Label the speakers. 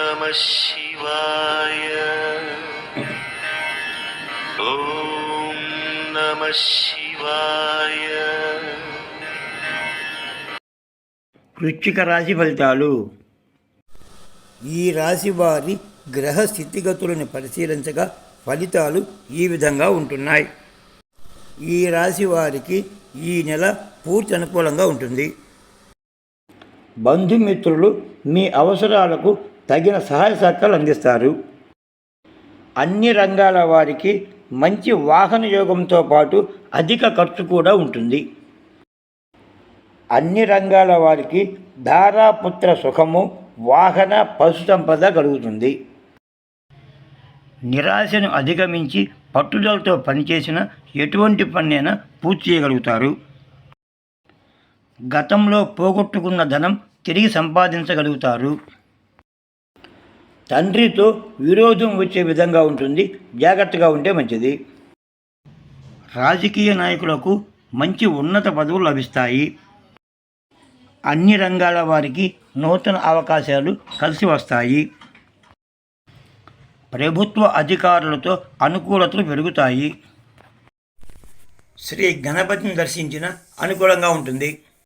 Speaker 1: నమ శివాయ నమ శివాయ
Speaker 2: వృచ్చిక రాశి ఫలితాలు.
Speaker 3: ఈ రాశి వారి గ్రహ స్థితిగతులను పరిశీలించగా ఫలితాలు ఈ విధంగా ఉంటున్నాయి. ఈ రాశి వారికి ఈ నెల పూర్తి అనుకూలంగా ఉంటుంది. బంధుమిత్రులు మీ అవసరాలకు తగిన సహాయ సహకారాలు అందిస్తారు. అన్ని రంగాల వారికి మంచి వాహన యోగంతో పాటు అధిక ఖర్చు కూడా ఉంటుంది. అన్ని రంగాల వారికి ధారాపుత్ర సుఖము వాహన పశు సంపద కలుగుతుంది. నిరాశను అధిగమించి పట్టుదలతో పనిచేసిన ఎటువంటి పనైనా పూర్తి చేయగలుగుతారు. గతంలో పోగొట్టుకున్న ధనం తిరిగి సంపాదించగలుగుతారు. తండ్రితో విరోధం వచ్చే విధంగా ఉంటుంది జాగ్రత్తగా ఉంటే మంచిది. రాజకీయ నాయకులకు మంచి ఉన్నత పదవులు లభిస్తాయి. అన్ని రంగాల వారికి నూతన అవకాశాలు కలిసి వస్తాయి. ప్రభుత్వ అధికారులతో అనుకూలతలు పెరుగుతాయి. శ్రీ గణపతిని దర్శించిన అనుకూలంగా ఉంటుంది.